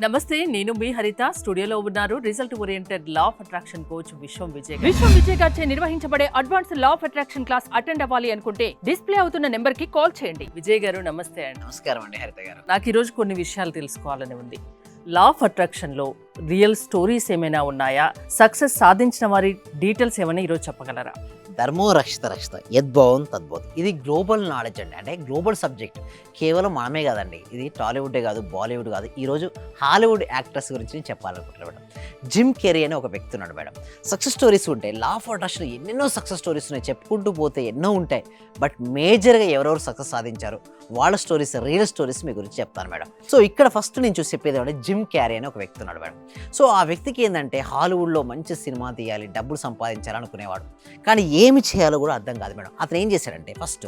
నమస్తే నేను మీ హరిత. స్టూడియోలో ఉన్నారు result oriented law of attraction coach Vishwam Vijay గారు. విశ్వం విజయ్ గారిచే నిర్వహించబడే advance law of attraction class attend అవ్వాలి అనుకుంటే డిస్ప్లే అవుతున్న నెంబర్కి కాల్ చేయండి. విజయ్ గారు నమస్తే అండి. నమస్కారం అండి హరిత గారు. నాకు ఈరోజు కొన్ని విషయాలు తెలుసుకోవాలని ఉంది. లా ఆఫ్ అట్రాక్షన్లో రియల్ స్టోరీస్ ఏమైనా ఉన్నాయా? సక్సెస్ సాధించిన వారి డీటెయిల్స్ ఏమైనా ఈరోజు చెప్పగలరా? ధర్మో రక్షిత రక్షిత యద్భవం తద్భవం ఇది గ్లోబల్ నాలెడ్జ్ అండి. అంటే గ్లోబల్ సబ్జెక్ట్ కేవలం మనమే కాదండి. ఇది టాలీవుడే కాదు బాలీవుడ్ కాదు. ఈరోజు హాలీవుడ్ యాక్టర్స్ గురించి నేను చెప్పాలనుకుంటున్నాను మేడం. జిమ్ కెరీ అనే ఒక వ్యక్తి ఉన్నాడు మేడం. సక్సెస్ స్టోరీస్ ఉంటాయి. లా ఆఫ్ అట్రాక్షన్ ఎన్నెన్నో సక్సెస్ స్టోరీస్ ఉన్నాయి. చెప్పుకుంటూ పోతే ఎన్నో ఉంటాయి. బట్ మేజర్గా ఎవరెవరు సక్సెస్ సాధించారు? వాళ్ళ స్టోరీస్ రియల్ స్టోరీస్ మీ గురించి చెప్తాను మేడం. సో ఇక్కడ ఫస్ట్ నేను చూసి చెప్పేది ఏమంటే జిమ్ క్యారీ అని ఒక వ్యక్తి ఉన్నాడు మేడం. సో ఆ వ్యక్తికి ఏంటంటే హాలీవుడ్లో మంచి సినిమా తీయాలి డబ్బులు సంపాదించాలనుకునేవాడు. కానీ ఏమి చేయాలో కూడా అర్థం కాదు మేడం. అతను ఏం చేశాడంటే ఫస్ట్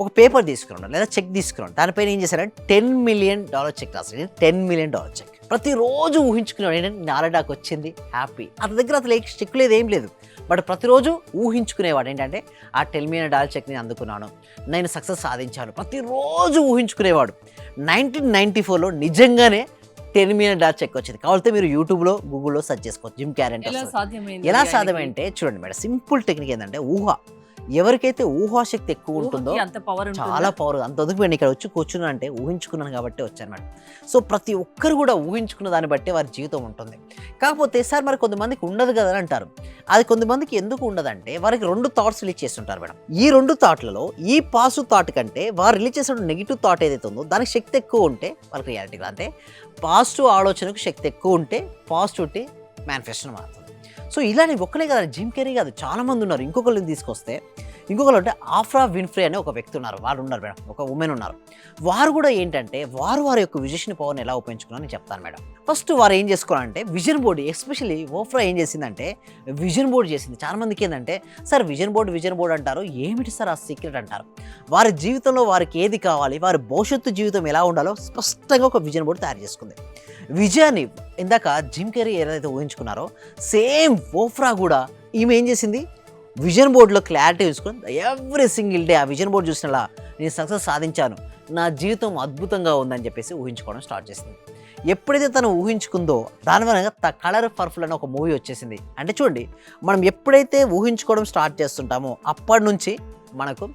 ఒక పేపర్ తీసుకున్నాడు లేదా చెక్ తీసుకున్నాడు. దానిపైన ఏం చేశాడంటే టెన్ మిలియన్ డాలర్ చెక్ రాశాడు. టెన్ మిలియన్ డాలర్ చెక్ ప్రతిరోజు ఊహించుకునేవాడు ఏంటంటే నాలడాకు వచ్చింది? హ్యాపీ అతని దగ్గర అసలు ఏ చెక్ లేదు ఏం లేదు. బట్ ప్రతిరోజు ఊహించుకునేవాడు. ఏంటంటే ఆ టెన్ మిలియన్ డాలర్ చెక్ నేను అందుకున్నాను. నేను సక్సెస్ సాధించాను. ప్రతిరోజు ఊహించుకునేవాడు. నైన్టీన్ నైన్టీ ఫోర్లో నిజంగానే టెన్ మిలియన్ డాలర్ చెక్ వచ్చింది. కావాలంటే మీరు యూట్యూబ్లో గూగుల్లో సెర్చ్ చేసుకోవచ్చు. జిమ్ క్యారెంట్ ఎలా? సాధ్యమంటే చూడండి మేడం సింపుల్ టెక్నిక్ ఏంటంటే ఊహ. ఎవరికైతే ఊహాశక్తి ఎక్కువ ఉంటుందో ఊహకి అంత పవర్ చాలా పవర్ అంత అందుకు నేను ఇక్కడ వచ్చి కూర్చున్నా అంటే ఊహించుకున్నాను కాబట్టి వచ్చాను మేడం సో ప్రతి ఒక్కరు కూడా ఊహించుకున్న దాన్ని బట్టి వారి జీవితం ఉంటుంది. కాకపోతే సార్ మరి కొంతమందికి ఉండదు కదా అని అంటారు. అది కొంతమందికి ఎందుకు ఉండదంటే వారికి రెండు థాట్స్ రిలీజ్ చేస్తుంటారు మేడం. ఈ రెండు థాట్లలో ఈ పాజిటివ్ థాట్ కంటే వారు రిలీజ్ చేసిన నెగిటివ్ థాట్ ఏదైతే ఉందో దానికి శక్తి ఎక్కువ ఉంటే వాళ్ళకి రియాలిటీ అంటే పాజిటివ్ ఆలోచనకు శక్తి ఎక్కువ ఉంటే పాజిటివిటీ మేనిఫెస్టేషన్ మారుతుంది. సో ఇలానే ఒక్కలే కదా జిమ్ కెరీ కాదు చాలా మంది ఉన్నారు. ఇంకొకరిని తీసుకొస్తే ఇంకొకరు అంటే ఆఫ్రా విన్ఫ్రే అనే ఒక వ్యక్తి ఉన్నారు. వారు ఉన్నారు మేడం. ఒక ఉమెన్ ఉన్నారు. వారు కూడా ఏంటంటే వారు వారి యొక్క విజన్ పవర్ని ఎలా ఉపయోగించుకున్నారని నేను చెప్తాను మేడం. ఫస్ట్ వారు ఏం చేసుకోవాలంటే విజన్ బోర్డు ఎస్పెషల్లీ ఓఫ్రా ఏం చేసిందంటే విజన్ బోర్డు చేసింది. చాలామందికి ఏంటంటే sir vision board vision board అంటారు. ఏమిటి సార్ ఆ సీక్రెట్ అంటారు? వారి జీవితంలో వారికి ఏది కావాలి వారి భవిష్యత్తు జీవితం ఎలా ఉండాలో స్పష్టంగా ఒక విజన్ బోర్డు తయారు చేసుకుంది. విజయాన్ని ఇందాక జిమ్ కెరీ ఏదైతే ఊహించుకున్నారో సేమ్ ఓఫ్రా కూడా ఈమె ఏం చేసింది? విజన్ బోర్డులో క్లారిటీ చూసుకొని ఎవ్రీ సింగిల్ డే ఆ విజన్ బోర్డు చూసినలా నేను సక్సెస్ సాధించాను. నా జీవితం అద్భుతంగా ఉందని చెప్పేసి ఊహించుకోవడం స్టార్ట్ చేసింది. ఎప్పుడైతే తను ఊహించుకుందో దానివల్ల త కలర్ పర్ఫుల్ అని ఒక మూవీ వచ్చేసింది. అంటే చూడండి మనం ఎప్పుడైతే ఊహించుకోవడం స్టార్ట్ చేస్తుంటామో అప్పటి నుంచి మనకు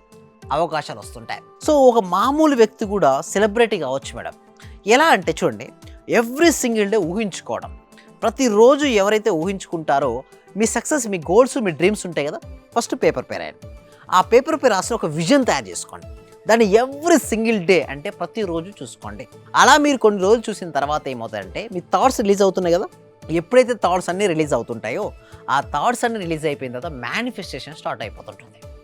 అవకాశాలు వస్తుంటాయి. సో ఒక మామూలు వ్యక్తి కూడా సెలబ్రిటీ కావచ్చు మేడం. ఎలా అంటే చూడండి ఎవ్రీ సింగిల్ డే ఊహించుకోవడం. ప్రతిరోజు ఎవరైతే ఊహించుకుంటారో మీ సక్సెస్ మీ గోల్స్ మీ డ్రీమ్స్ ఉంటాయి కదా? ఫస్ట్ పేపర్ పై రాయండి. ఆ పేపర్ పై రాసిన ఒక విజన్ తయారు చేసుకోండి. దాన్ని ఎవ్రీ సింగిల్ డే అంటే ప్రతిరోజు చూసుకోండి. అలా మీరు కొన్ని రోజులు చూసిన తర్వాత ఏమవుతాయంటే మీ థాట్స్ రిలీజ్ అవుతున్నాయి కదా? ఎప్పుడైతే థాట్స్ అన్నీ రిలీజ్ అవుతుంటాయో ఆ థాట్స్ అన్ని రిలీజ్ అయిపోయిన తర్వాత మేనిఫెస్టేషన్ స్టార్ట్ అయిపోతుంటుంది.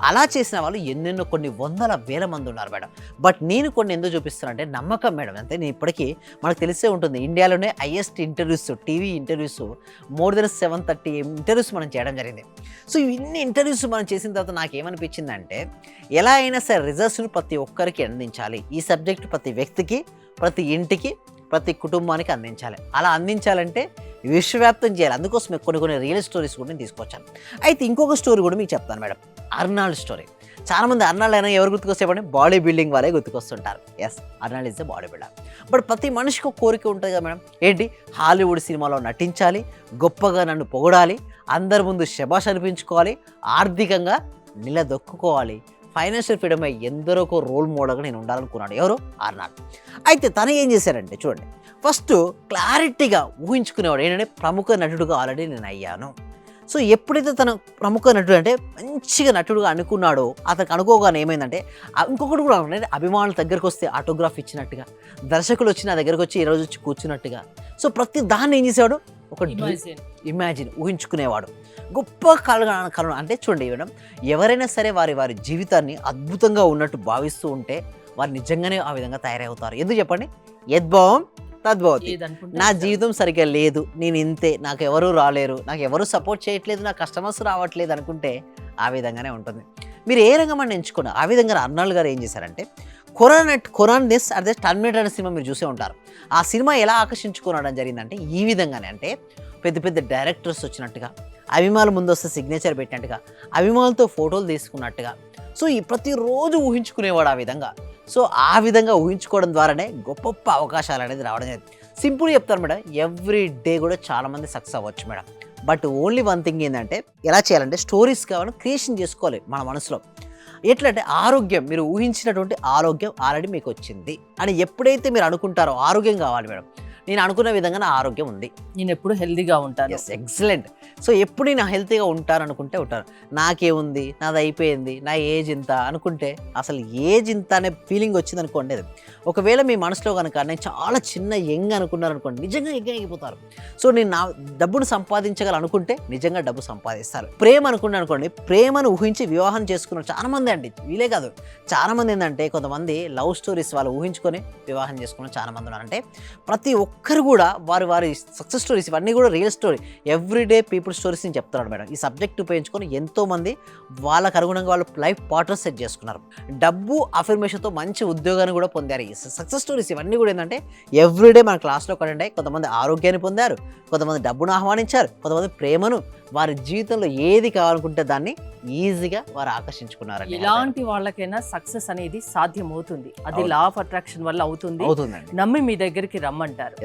అలా చేసిన వాళ్ళు ఎన్నెన్నో కొన్ని వందల వేల మంది ఉన్నారు మేడం. బట్ నేను కొన్ని ఎందుకు చూపిస్తున్నానంటే నమ్మకం మేడం. అంతే నేను ఇప్పటికీ మనకు తెలిసే ఉంటుంది. ఇండియాలోనే highest interviews TV interviews more than seven thirty interviews మనం చేయడం జరిగింది. సో ఇన్ని ఇంటర్వ్యూస్ మనం చేసిన తర్వాత నాకు ఏమనిపించిందంటే ఎలా అయినా సరే రిజల్ట్స్ను ప్రతి ఒక్కరికి అందించాలి. ఈ సబ్జెక్ట్ ప్రతి వ్యక్తికి ప్రతి ఇంటికి ప్రతి కుటుంబానికి అందించాలి. అలా అందించాలంటే విశ్వవ్యాప్తం చేయాలి. అందుకోసమే కొన్ని కొన్ని రియల్ స్టోరీస్ కూడా నేను తీసుకొచ్చాను. అయితే ఇంకొక స్టోరీ కూడా మీకు చెప్తాను మేడం. Arnold story. చాలామంది అర్నాల్డ్ అయినా ఎవరు గుర్తుకొస్తాయి బాడీ బిల్డింగ్ వారే గుర్తుకొస్తుంటారు. Yes Arnold is the body builder but ప్రతి మనిషికి ఒక కోరిక ఉంటుంది కదా మేడం? ఏంటి? హాలీవుడ్ సినిమాలో నటించాలి గొప్పగా నన్ను పొగడాలి అందరి ముందు శబాష్ అనిపించుకోవాలి ఆర్థికంగా నిలదొక్కుకోవాలి. ఫైనాన్షియల్ ఫ్రీడమ్ అయ్యి ఒక రోల్ మోడల్గా నేను ఉండాలనుకున్నాడు. ఎవరు? అర్నాల్డ్ అయితే తను ఏం చేశారంటే చూడండి. ఫస్ట్ క్లారిటీగా ఊహించుకునేవాడు. ఏంటంటే ప్రముఖ నటుడుగా ఆల్రెడీ నేను అయ్యాను. సో ఎప్పుడైతే తను ప్రముఖ నటుడు అంటే మంచిగా నటుడుగా అనుకున్నాడో అతనికి అనుకోగానే ఏమైందంటే ఇంకొకటి కూడా అంటే అభిమానుల దగ్గరకు వస్తే ఆటోగ్రాఫ్ ఇచ్చినట్టుగా దర్శకులు వచ్చి నా దగ్గరకు వచ్చి ఈరోజు వచ్చి కూర్చున్నట్టుగా. సో ప్రతి దాన్ని ఏం చేసేవాడు? ఒక. ఇమాజిన్ ఊహించుకునేవాడు. గొప్ప కళ కళ అంటే చూడండి మేడం ఎవరైనా సరే వారి వారి జీవితాన్ని అద్భుతంగా ఉన్నట్టు భావిస్తూ ఉంటే వారు నిజంగానే ఆ విధంగా తయారవుతారు. ఎందుకు చెప్పండి? యద్భావం తద్భవతి నా జీవితం సరిగ్గా లేదు. నేను ఇంతే. నాకు ఎవరు రాలేరు. నాకు ఎవరు సపోర్ట్ చేయట్లేదు. నా కస్టమర్స్ రావట్లేదు అనుకుంటే ఆ విధంగానే ఉంటుంది. మీరు ఏ రంగం అని ఎంచుకున్నా ఆ విధంగా అర్నాల్డ్ గారు ఏం చేశారంటే కొరాన్ కొరాన్ నెస్ అదే టర్మినేటర్ అనే సినిమా మీరు చూసే ఉంటారు. ఆ సినిమా ఎలా ఆకర్షించుకోవడం జరిగిందంటే ఈ విధంగానే అంటే పెద్ద పెద్ద డైరెక్టర్స్ వచ్చినట్టుగా అభిమానులు ముందు వస్తే సిగ్నేచర్ పెట్టినట్టుగా అభిమానులతో ఫోటోలు తీసుకున్నట్టుగా సో ఈ ప్రతిరోజు ఊహించుకునేవాడు ఆ విధంగా. సో ఆ విధంగా ఊహించుకోవడం ద్వారానే గొప్ప గొప్ప అవకాశాలు అనేది రావడం జరిగింది. సింపుల్ చెప్తాను మేడం ఎవ్రీ డే కూడా చాలామంది సక్సెస్ అవ్వచ్చు madam. But only one thing ఏంటంటే ఎలా చేయాలంటే స్టోరీస్ కావాలని క్రియేషన్ చేసుకోవాలి మన మనసులో. ఎట్లంటే ఆరోగ్యం మీరు ఊహించినటువంటి ఆరోగ్యం ఆల్రెడీ మీకు వచ్చింది. అని ఎప్పుడైతే మీరు అనుకుంటారో ఆరోగ్యం కావాలి మేడం. నేను అనుకున్న విధంగా నా ఆరోగ్యం ఉంది. నేను ఎప్పుడు హెల్దీగా ఉంటాను. ఎస్ ఎక్సలెంట్ సో ఎప్పుడు నేను హెల్తీగా ఉంటాను అనుకుంటే ఉంటాను. నాకేముంది? నాది అయిపోయింది. నా ఏజ్ ఇంత? అనుకుంటే అసలు ఏజ్ ఇంత అనే ఫీలింగ్ వచ్చింది అనుకోండి అది. ఒకవేళ మీ మనసులో కనుక నేను చాలా చిన్న యంగ్ అనుకున్నారు అనుకోండి నిజంగా యంగ్ అయిపోతారు. సో నేను నా డబ్బును సంపాదించగల అనుకుంటే నిజంగా డబ్బు సంపాదిస్తారు. ప్రేమ అనుకున్నాను అనుకోండి ప్రేమను ఊహించి వివాహం చేసుకున్న చాలా మంది అండి. వీలే కాదు. చాలా మంది ఏంటంటే కొంతమంది లవ్ స్టోరీస్ వాళ్ళు ఊహించుకొని వివాహం చేసుకున్న చాలా మంది ఉన్నారంటే ప్రతి ఒక్కరు కూడా వారి వారి సక్సెస్ స్టోరీస్ ఇవన్నీ కూడా real story everyday people stories నేను చెప్తున్నాడు మేడం. ఈ సబ్జెక్ట్ ఉపయోగించుకొని ఎంతోమంది వాళ్ళకు అనుగుణంగా వాళ్ళు లైఫ్ పార్ట్నర్ సెట్ చేసుకున్నారు. డబ్బు అఫర్మేషన్తో మంచి ఉద్యోగాన్ని కూడా పొందారు. ఈ సక్సెస్ స్టోరీస్ ఇవన్నీ కూడా ఏంటంటే ఎవ్రీడే మన క్లాస్లో కంటే కొంతమంది ఆరోగ్యాన్ని పొందారు కొంతమంది డబ్బును ఆహ్వానించారు కొంతమంది ప్రేమను వారి జీవితంలో ఏది కావాలనుకుంటే దాన్ని ఈజీగా వారు ఆకర్షించుకున్నారండి ఇలాంటి వాళ్ళకైనా సక్సెస్ అనేది సాధ్యమవుతుంది. అది అవును. లా ఆఫ్ అట్రాక్షన్ వల్ల అవుతుంది. అవుతుందండి. నమ్మి మీ దగ్గరికి రమ్మంటారు.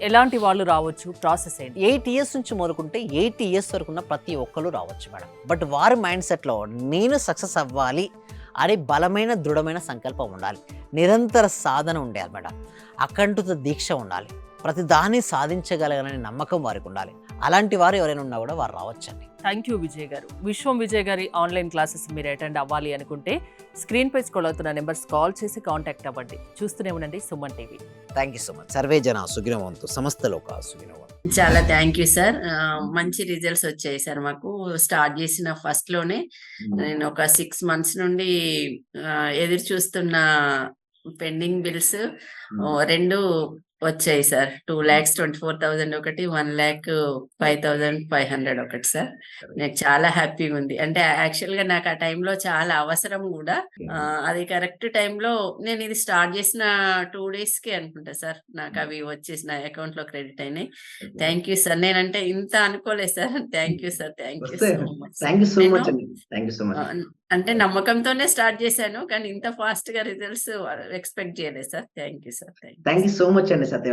ఎలాంటి వాళ్ళు రావచ్చు? ప్రాసెస్ ఏంటి? ఎయిట్ ఇయర్స్ నుంచి మొదలుకుంటే ఎయిటీ ఇయర్స్ వరకు ఉన్న ప్రతి ఒక్కరు రావచ్చు మేడం. బట్ వారి మైండ్ సెట్లో నేను సక్సెస్ అవ్వాలి అనే బలమైన దృఢమైన సంకల్పం ఉండాలి. నిరంతర సాధన ఉండాలి మేడం. అకంఠిత దీక్ష ఉండాలి. ప్రతి దాన్ని సాధించగలగనని నమ్మకం వారికి ఉండాలి. అలాంటి వారు ఎవరైనా ఉన్నా కూడా వారు రావచ్చండి. థ్యాంక్ యూ విజయ్ గారు. విశ్వం విజయ్ గారి ఆన్లైన్ క్లాసెస్ మీరు అటెండ్ అవ్వాలి అనుకుంటే స్క్రీన్ పై స్క్రోల్ అవుతున్న నెంబర్స్ కాల్ చేసి కాంటాక్ట్ అవ్వండి. చూస్తూనే ఉండండి Suman TV. Thank you so much Sarve Jana Sukhinavantu సమస్తలో ఒక సుగినవంతు చాలా థ్యాంక్ యూ సార్ మంచి రిజల్ట్స్ వచ్చాయి సార్ మాకు. స్టార్ట్ చేసిన ఫస్ట్లోనే నేను ఒక సిక్స్ మంత్స్ నుండి ఎదురు చూస్తున్న పెండింగ్ బిల్స్ రెండు వచ్చాయి sir. Two lakhs twenty four thousand ఒకటి one lakh five thousand five hundred ఒకటి సార్. నాకు చాలా హ్యాపీగా ఉంది. అంటే యాక్చువల్గా నాకు ఆ టైంలో చాలా అవసరం కూడా. ఆ, అది కరెక్ట్ టైంలో నేను ఇది స్టార్ట్ చేసిన టూ డేస్కి అనుకుంటా సార్. నాకు అవి వచ్చేసి నా అకౌంట్లో క్రెడిట్ అయినాయి. Thank you sir. నేనంటే ఇంత అనుకోలేదు sir. Thank you sir. Thank you so much అంటే నమ్మకంతోనే స్టార్ట్ చేశాను. కానీ ఇంత ఫాస్ట్గా రిజల్ట్స్ ఎక్స్పెక్ట్ చేయలేదు sir. Thank you sir. Thank you so much అండి. সাথে